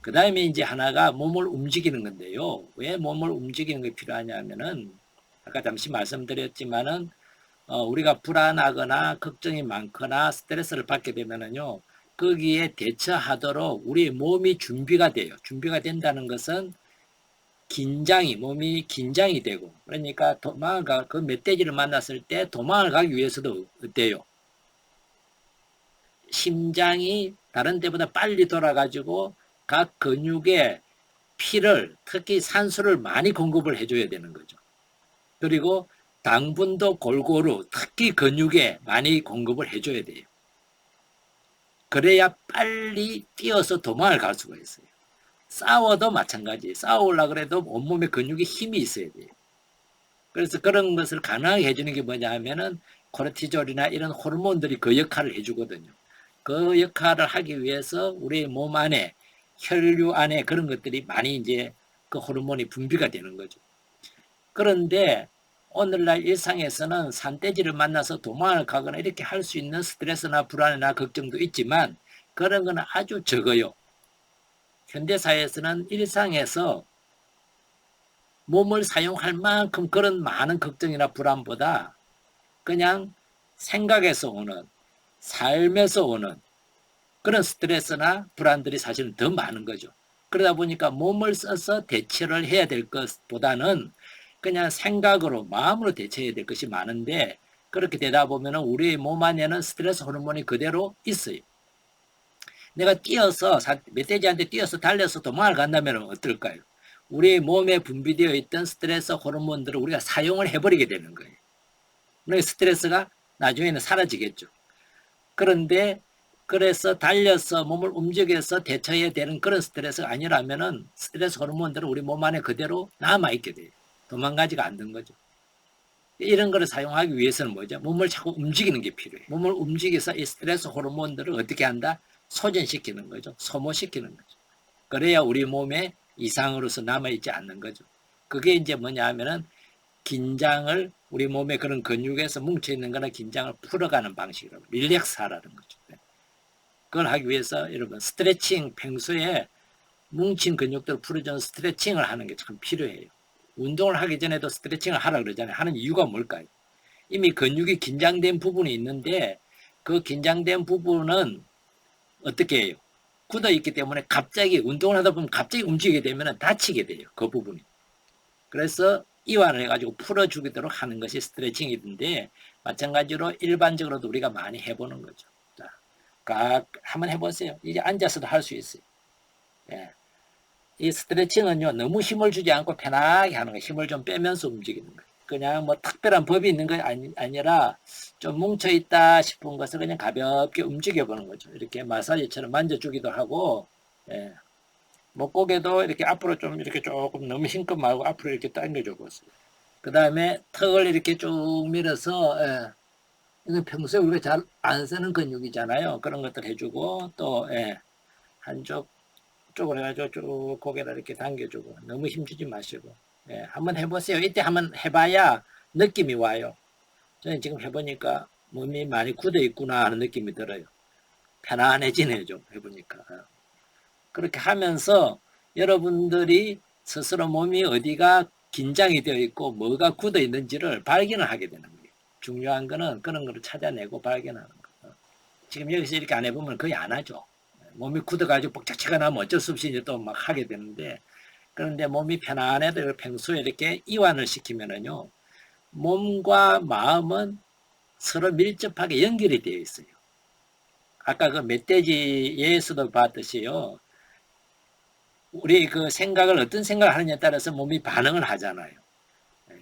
그 다음에 이제 하나가 몸을 움직이는 건데요. 왜 몸을 움직이는 게 필요하냐면은 아까 잠시 말씀드렸지만은 어, 우리가 불안하거나 걱정이 많거나 스트레스를 받게 되면은요. 거기에 대처하도록 우리 몸이 준비가 돼요. 준비가 된다는 것은 긴장이 몸이 긴장이 되고 그러니까 도망을 가, 그 멧돼지를 만났을 때 도망을 가기 위해서도 어때요? 심장이 다른 데보다 빨리 돌아가지고 각 근육에 피를 특히 산소를 많이 공급을 해줘야 되는 거죠. 그리고 당분도 골고루 특히 근육에 많이 공급을 해줘야 돼요. 그래야 빨리 뛰어서 도망을 갈 수가 있어요. 싸워도 마찬가지. 싸우려고 그래도 온몸에 근육에 힘이 있어야 돼요. 그래서 그런 것을 가능하게 해주는 게 뭐냐 하면은 코르티졸이나 이런 호르몬들이 그 역할을 해주거든요. 그 역할을 하기 위해서 우리 몸 안에 혈류 안에 그런 것들이 많이 이제 그 호르몬이 분비가 되는 거죠. 그런데 오늘날 일상에서는 산돼지를 만나서 도망을 가거나 이렇게 할 수 있는 스트레스나 불안이나 걱정도 있지만 그런 거는 아주 적어요. 현대사회에서는 일상에서 몸을 사용할 만큼 그런 많은 걱정이나 불안보다 그냥 생각에서 오는 삶에서 오는 그런 스트레스나 불안들이 사실은 더 많은 거죠. 그러다 보니까 몸을 써서 대처를 해야 될 것보다는 그냥 생각으로 마음으로 대처해야 될 것이 많은데 그렇게 되다 보면 우리의 몸 안에는 스트레스 호르몬이 그대로 있어요. 내가 뛰어서 멧돼지한테 뛰어서 달려서 도망을 간다면 어떨까요? 우리의 몸에 분비되어 있던 스트레스 호르몬들을 우리가 사용을 해버리게 되는 거예요. 그러니까 스트레스가 나중에는 사라지겠죠. 그런데 그래서 달려서 몸을 움직여서 대처해야 되는 그런 스트레스가 아니라면은 스트레스 호르몬들은 우리 몸 안에 그대로 남아있게 돼요. 도망가지가 않는 거죠. 이런 거를 사용하기 위해서는 뭐죠? 몸을 자꾸 움직이는 게 필요해요. 몸을 움직여서 이 스트레스 호르몬들을 어떻게 한다? 소진시키는 거죠. 소모시키는 거죠. 그래야 우리 몸에 이상으로서 남아있지 않는 거죠. 그게 이제 뭐냐 하면은 긴장을 우리 몸에 그런 근육에서 뭉쳐있는 거나 긴장을 풀어가는 방식이라고 릴렉스하라는 거죠. 네. 그걸 하기 위해서 여러분 스트레칭 평소에 뭉친 근육들을 풀어주는 스트레칭을 하는 게 참 필요해요. 운동을 하기 전에도 스트레칭을 하라 그러잖아요. 하는 이유가 뭘까요? 이미 근육이 긴장된 부분이 있는데 그 긴장된 부분은 어떻게 해요? 굳어 있기 때문에 갑자기 운동을 하다 보면 갑자기 움직이게 되면 다치게 돼요. 그 부분이. 그래서 이완을 해가지고 풀어주도록 하는 것이 스트레칭이던데 마찬가지로 일반적으로도 우리가 많이 해보는 거죠. 자, 각 한번 해보세요. 이제 앉아서도 할 수 있어요. 예. 이 스트레칭은요 너무 힘을 주지 않고 편하게 하는 거예요. 힘을 좀 빼면서 움직이는 거예요. 그냥 뭐 특별한 법이 있는 게 아니, 아니라 좀 뭉쳐 있다 싶은 것을 그냥 가볍게 움직여 보는 거죠. 이렇게 마사지처럼 만져주기도 하고, 예. 목고개도 이렇게 앞으로 좀 이렇게 조금 너무 힘껏 말고 앞으로 이렇게 당겨줘 보세요. 그 다음에 턱을 이렇게 쭉 밀어서, 예. 이건 평소에 우리가 잘 안 쓰는 근육이잖아요. 그런 것들 해주고, 또, 예. 한쪽, 쪽으로 해가지고 쭉 고개를 이렇게 당겨주고, 너무 힘주지 마시고, 예. 한번 해보세요. 이때 한번 해봐야 느낌이 와요. 저는 지금 해보니까 몸이 많이 굳어 있구나 하는 느낌이 들어요. 편안해지네요, 좀 해보니까. 그렇게 하면서 여러분들이 스스로 몸이 어디가 긴장이 되어 있고 뭐가 굳어 있는지를 발견을 하게 되는 거예요. 중요한 거는 그런 거를 찾아내고 발견하는 거. 지금 여기서 이렇게 안 해보면 거의 안 하죠. 몸이 굳어가지고 뻑짝지가 나면 어쩔 수 없이 이제 또 막 하게 되는데 그런데 몸이 편안해도 평소에 이렇게 이완을 시키면은요. 몸과 마음은 서로 밀접하게 연결이 되어 있어요. 아까 그 멧돼지 예에서도 봤듯이요. 우리 그 생각을 어떤 생각을 하느냐에 따라서 몸이 반응을 하잖아요.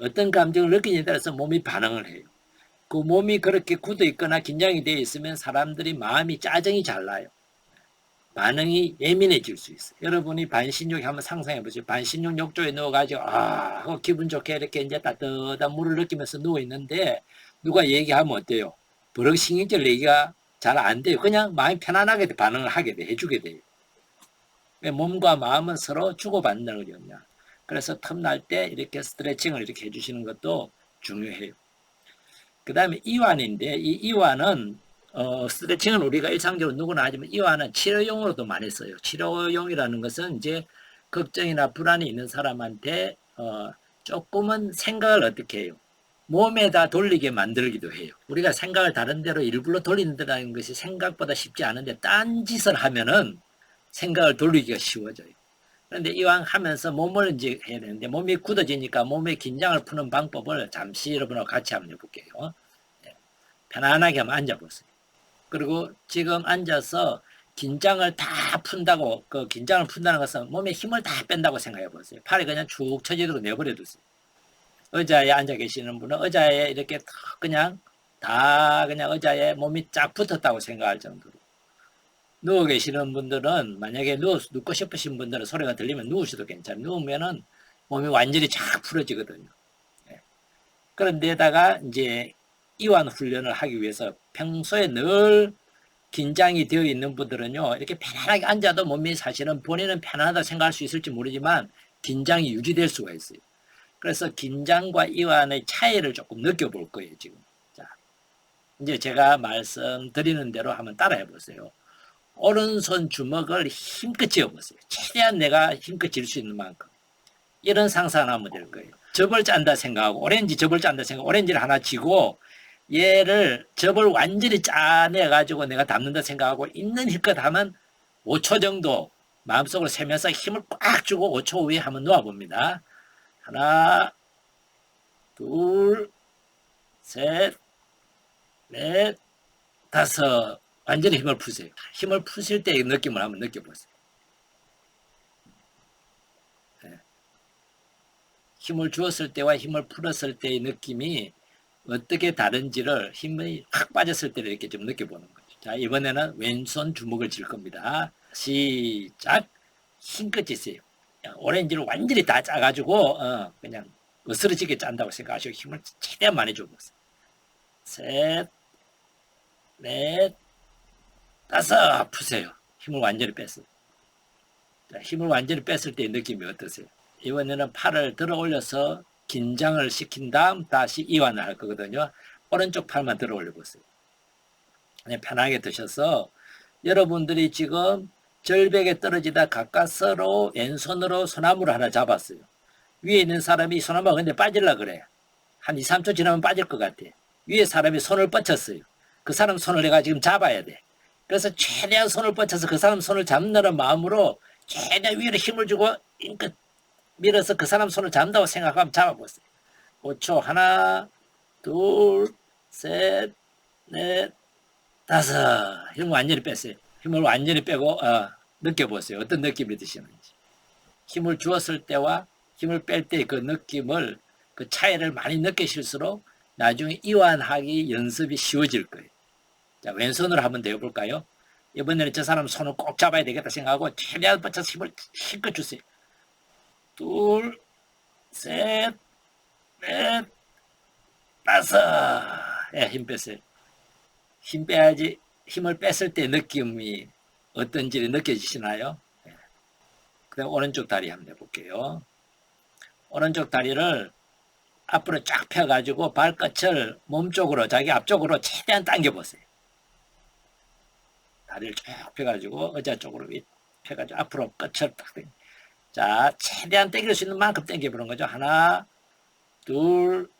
어떤 감정을 느끼느냐에 따라서 몸이 반응을 해요. 그 몸이 그렇게 굳어 있거나 긴장이 되어 있으면 사람들이 마음이 짜증이 잘 나요. 반응이 예민해질 수 있어요. 여러분이 반신욕 한번 상상해 보세요. 반신욕 욕조에 누워가지고 아 기분 좋게 이렇게 이제 따뜻한 물을 느끼면서 누워 있는데 누가 얘기하면 어때요? 버럭 신경질 내기가 잘 안 돼요. 그냥 마음이 편안하게 반응을 하게 돼, 해주게 돼요. 왜 몸과 마음은 서로 주고받는 거거든요. 그래서 틈날 때 이렇게 스트레칭을 이렇게 해주시는 것도 중요해요. 그 다음에 이완인데 이 이완은 어, 스트레칭은 우리가 일상적으로 누구나 하지만 이와는 치료용으로도 많이 써요. 치료용이라는 것은 이제 걱정이나 불안이 있는 사람한테 어, 조금은 생각을 어떻게 해요? 몸에다 돌리게 만들기도 해요. 우리가 생각을 다른 데로 일부러 돌린다는 것이 생각보다 쉽지 않은데 딴 짓을 하면은 생각을 돌리기가 쉬워져요. 그런데 이왕 하면서 몸을 이제 해야 되는데 몸이 굳어지니까 몸의 긴장을 푸는 방법을 잠시 여러분하고 같이 한번 해볼게요. 네. 편안하게 한번 앉아보세요. 그리고 지금 앉아서 긴장을 다 푼다고 그 긴장을 푼다는 것은 몸에 힘을 다 뺀다고 생각해 보세요. 팔이 그냥 축 처지도록 내버려 두세요. 의자에 앉아 계시는 분은 의자에 이렇게 다 그냥 다 그냥 의자에 몸이 쫙 붙었다고 생각할 정도로 누워 계시는 분들은 만약에 누워 눕고 싶으신 분들은 소리가 들리면 누우셔도 괜찮아요. 누우면은 몸이 완전히 쫙 풀어지거든요. 예. 그런데다가 이제 이완 훈련을 하기 위해서 평소에 늘 긴장이 되어 있는 분들은요, 이렇게 편안하게 앉아도 몸이 사실은 본인은 편안하다 생각할 수 있을지 모르지만 긴장이 유지될 수가 있어요. 그래서 긴장과 이완의 차이를 조금 느껴볼 거예요, 지금. 자, 이제 제가 말씀드리는 대로 한번 따라해 보세요. 오른손 주먹을 힘껏 쥐어보세요. 최대한 내가 힘껏 쥘수 있는 만큼. 이런 상상을 하면 될 거예요. 접을 짠다 생각하고, 오렌지 접을 짠다 생각하고, 오렌지를 하나 쥐고, 얘를 접을 완전히 짜내가지고 내가 담는다 생각하고, 있는 힘껏 하면 5초 정도 마음속으로 세면서 힘을 꽉 주고 5초 후에 한번 놓아봅니다. 하나, 둘, 셋, 넷, 다섯. 완전히 힘을 푸세요. 힘을 푸실 때의 느낌을 한번 느껴보세요. 네. 힘을 주었을 때와 힘을 풀었을 때의 느낌이 어떻게 다른지를 힘이 확 빠졌을 때 이렇게 좀 느껴보는 거죠. 자, 이번에는 왼손 주먹을 쥘 겁니다. 시작. 힘껏 쥐세요. 오렌지를 완전히 다 짜가지고, 어, 그냥 으스러지게 짠다고 생각하시고 힘을 최대한 많이 줘보세요. 셋, 넷, 따서 푸세요. 힘을 완전히 뺐어요. 자, 힘을 완전히 뺐을 때의 느낌이 어떠세요? 이번에는 팔을 들어 올려서 긴장을 시킨 다음 다시 이완을 할 거거든요. 오른쪽 팔만 들어 올려 보세요. 그냥 편하게 드셔서 여러분들이 지금 절벽에 떨어지다 가까스로 왼손으로 소나무를 하나 잡았어요. 위에 있는 사람이 소나무가 근데 빠질라 그래. 한 2, 3초 지나면 빠질 것 같아. 위에 사람이 손을 뻗쳤어요. 그 사람 손을 내가 지금 잡아야 돼. 그래서 최대한 손을 뻗쳐서 그 사람 손을 잡는다는 마음으로 최대한 위로 힘을 주고 인끝 밀어서 그 사람 손을 잡는다고 생각하면 잡아보세요. 5초 하나 둘셋넷 다섯 힘을 완전히 뺐어요. 힘을 완전히 빼고 어, 느껴보세요. 어떤 느낌이 드시는지. 힘을 주었을 때와 힘을 뺄 때 그 느낌을 그 차이를 많이 느끼실수록 나중에 이완하기 연습이 쉬워질 거예요. 자, 왼손으로 한번 대어볼까요? 이번에는 저 사람 손을 꼭 잡아야 되겠다 생각하고 최대한 뻗쳐서 힘을 힘껏 주세요. 둘, 셋, 넷, 다섯. 예, 힘 뺐어요. 힘 빼야지 힘을 뺐을 때 느낌이 어떤지 느껴지시나요? 예. 그 다음 오른쪽 다리 한번 해볼게요. 오른쪽 다리를 앞으로 쫙 펴가지고 발끝을 몸쪽으로 자기 앞쪽으로 최대한 당겨보세요. 다리를 쭉 펴가지고 의자 쪽으로 펴가지고 앞으로 끝을 딱 당겨. 자, 최대한 당길 수 있는 만큼 당겨보는 거죠. 하나, 둘,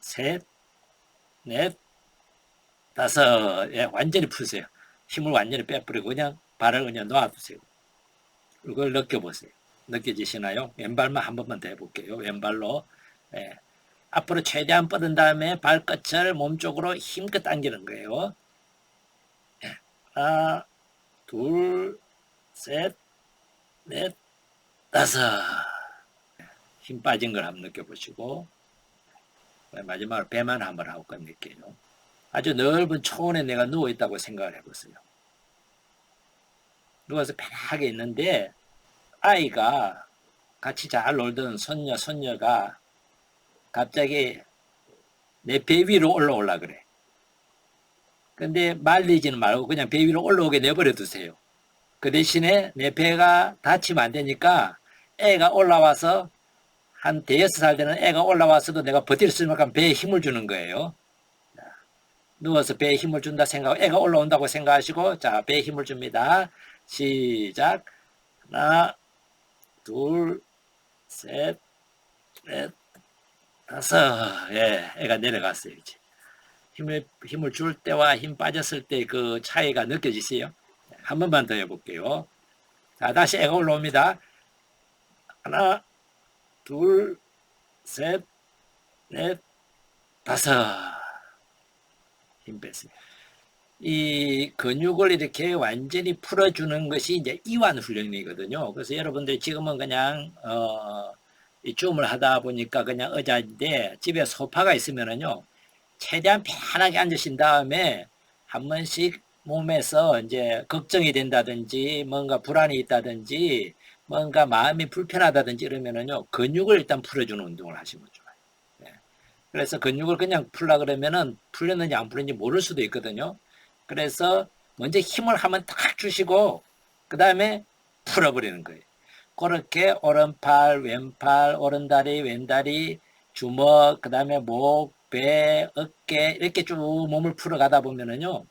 셋, 넷, 다섯. 예, 완전히 푸세요. 힘을 완전히 빼버리고 그냥 발을 그냥 놓아두세요. 이걸 느껴보세요. 느껴지시나요? 왼발만 한 번만 더 해볼게요. 왼발로. 예. 앞으로 최대한 뻗은 다음에 발끝을 몸쪽으로 힘껏 당기는 거예요. 하나, 둘, 셋, 넷, 다섯. 힘 빠진 걸 한번 느껴보시고, 마지막으로 배만 한번 하고 끝낼게요. 아주 넓은 초원에 내가 누워있다고 생각을 해보세요. 누워서 편하게 있는데, 아이가 같이 잘 놀던 손녀, 손녀가 갑자기 내 배 위로 올라올라 그래. 근데 말리지는 말고 그냥 배 위로 올라오게 내버려 두세요. 그 대신에 내 배가 다치면 안 되니까 애가 올라와서 한 대여섯 살 되는 애가 올라와서도 내가 버틸 수 있는 만큼 배에 힘을 주는 거예요. 누워서 배에 힘을 준다 생각, 애가 올라온다고 생각하시고, 자, 배에 힘을 줍니다. 시작. 하나, 둘, 셋, 넷, 다섯. 예, 애가 내려갔어요, 이제. 힘을, 힘을 줄 때와 힘 빠졌을 때 그 차이가 느껴지세요? 한 번만 더 해볼게요. 자, 다시 애가 올라옵니다. 하나, 둘, 셋, 넷, 다섯. 힘 뺐어요. 이 근육을 이렇게 완전히 풀어주는 것이 이제 이완 훈련이거든요. 그래서 여러분들 지금은 그냥 어, 이 줌을 하다 보니까 그냥 의자인데 집에 소파가 있으면은요 최대한 편하게 앉으신 다음에 한 번씩 몸에서 이제 걱정이 된다든지 뭔가 불안이 있다든지 뭔가 마음이 불편하다든지 이러면은요 근육을 일단 풀어주는 운동을 하시면 좋아요. 예. 그래서 근육을 그냥 풀라 그러면은 풀렸는지 안 풀렸는지 모를 수도 있거든요. 그래서 먼저 힘을 한번 딱 주시고 그 다음에 풀어버리는 거예요. 그렇게 오른팔, 왼팔, 오른다리, 왼다리, 주먹, 그 다음에 목, 배, 어깨 이렇게 쭉 몸을 풀어가다 보면은요.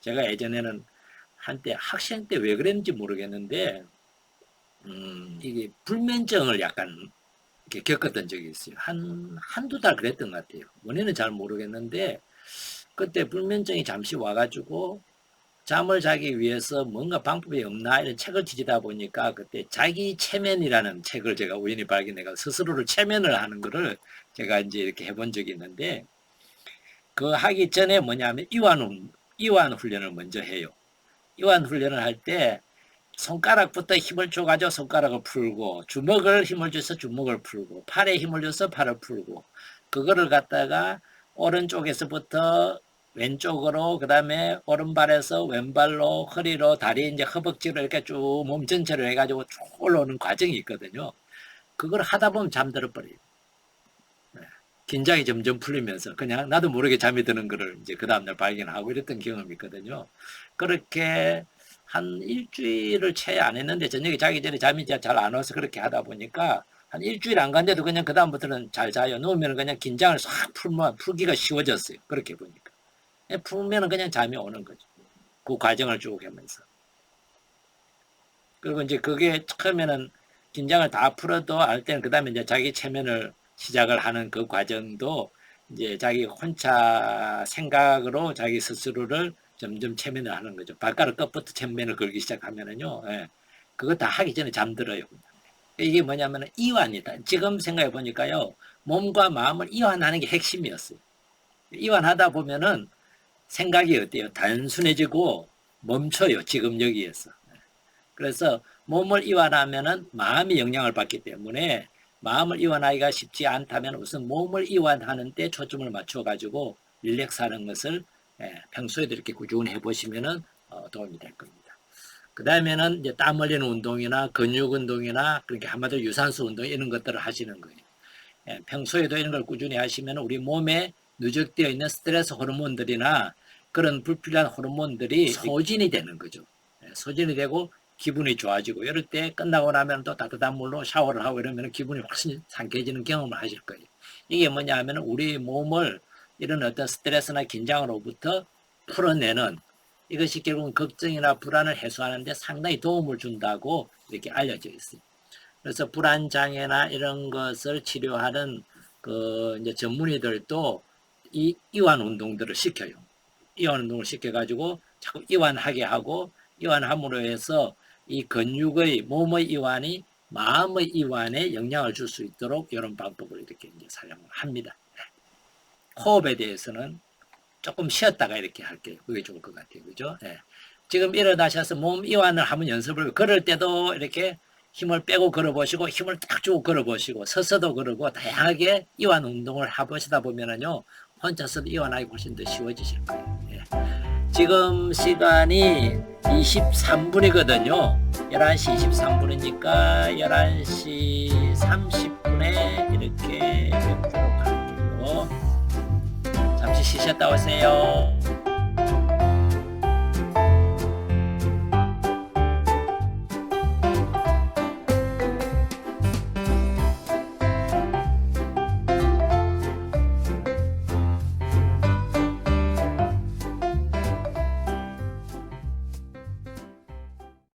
제가 예전에는 한때 학생 때 왜 그랬는지 모르겠는데 음, 이게 불면증을 약간 이렇게 겪었던 적이 있어요. 한, 한두 달 그랬던 것 같아요. 원인은 잘 모르겠는데 그때 불면증이 잠시 와가지고 잠을 자기 위해서 뭔가 방법이 없나 이런 책을 뒤지다 보니까 그때 자기 체면이라는 책을 제가 우연히 발견해가 스스로를 체면을 하는 거를 제가 이제 이렇게 해본 적이 있는데 그 하기 전에 뭐냐면 이완, 훈- 이완 훈련을 먼저 해요. 이완 훈련을 할 때 손가락부터 힘을 줘가지고 손가락을 풀고 주먹을 힘을 줘서 주먹을 풀고 팔에 힘을 줘서 팔을 풀고 그거를 갖다가 오른쪽에서부터 왼쪽으로 그 다음에 오른발에서 왼발로 허리로 다리 이제 허벅지로 이렇게 쭉 몸 전체를 해가지고 쭉 올라오는 과정이 있거든요. 그걸 하다 보면 잠들어 버려요. 네. 긴장이 점점 풀리면서 그냥 나도 모르게 잠이 드는 거를 이제 그 다음날 발견하고 이랬던 경험이 있거든요. 그렇게 한 일주일을 채 안 했는데 저녁에 자기 전에 잠이 잘 안 와서 그렇게 하다 보니까 한 일주일 안 간데도 그냥 그 다음부터는 잘 자요. 누우면 그냥 긴장을 싹 풀면 풀기가 쉬워졌어요. 그렇게 보니까. 예, 풀면은 그냥 잠이 오는 거죠. 그 과정을 쭉 하면서. 그리고 이제 그게 처음에는 긴장을 다 풀어도 알 때는 그 다음에 이제 자기 체면을 시작을 하는 그 과정도 이제 자기 혼자 생각으로 자기 스스로를 점점 체면을 하는 거죠. 발가락 끝부터 체면을 걸기 시작하면은요, 예, 그거 다 하기 전에 잠들어요. 이게 뭐냐면 이완이다. 지금 생각해 보니까요, 몸과 마음을 이완하는 게 핵심이었어요. 이완하다 보면은 생각이 어때요? 단순해지고 멈춰요. 지금 여기에서. 그래서 몸을 이완하면은 마음이 영향을 받기 때문에 마음을 이완하기가 쉽지 않다면 우선 몸을 이완하는 데 초점을 맞춰 가지고 릴렉스 하는 것을 예, 평소에도 이렇게 꾸준히 해보시면은 어, 도움이 될 겁니다. 그 다음에는 이제 땀 흘리는 운동이나 근육 운동이나 그렇게 한마디로 유산소 운동 이런 것들을 하시는 거예요. 예, 평소에도 이런 걸 꾸준히 하시면 우리 몸에 누적되어 있는 스트레스 호르몬들이나 그런 불필요한 호르몬들이 소진이 되는 거죠. 예, 소진이 되고 기분이 좋아지고 이럴 때 끝나고 나면 또 따뜻한 물로 샤워를 하고 이러면 기분이 훨씬 상쾌해지는 경험을 하실 거예요. 이게 뭐냐 하면 우리 몸을 이런 어떤 스트레스나 긴장으로부터 풀어내는 이것이 결국은 걱정이나 불안을 해소하는데 상당히 도움을 준다고 이렇게 알려져 있어요. 그래서 불안 장애나 이런 것을 치료하는 그 이제 전문의들도 이 이완 운동들을 시켜요. 이완 운동을 시켜가지고 자꾸 이완하게 하고 이완함으로 해서 이 근육의 몸의 이완이 마음의 이완에 영향을 줄 수 있도록 이런 방법을 이렇게 이제 사용을 합니다. 호흡에 대해서는 조금 쉬었다가 이렇게 할게요. 그게 좋을 것 같아요. 그죠? 예. 지금 일어나셔서 몸 이완을 한번 연습을, 걸을 때도 이렇게 힘을 빼고 걸어보시고, 힘을 딱 주고 걸어보시고, 서서도 그러고, 다양하게 이완 운동을 해보시다 보면은요, 혼자서도 이완하기 훨씬 더 쉬워지실 거예요. 예. 지금 시간이 23분이거든요. 11시 23분이니까 11시 30분에 이렇게 뵙도록 할게요. 잠시 쉬셨다 오세요.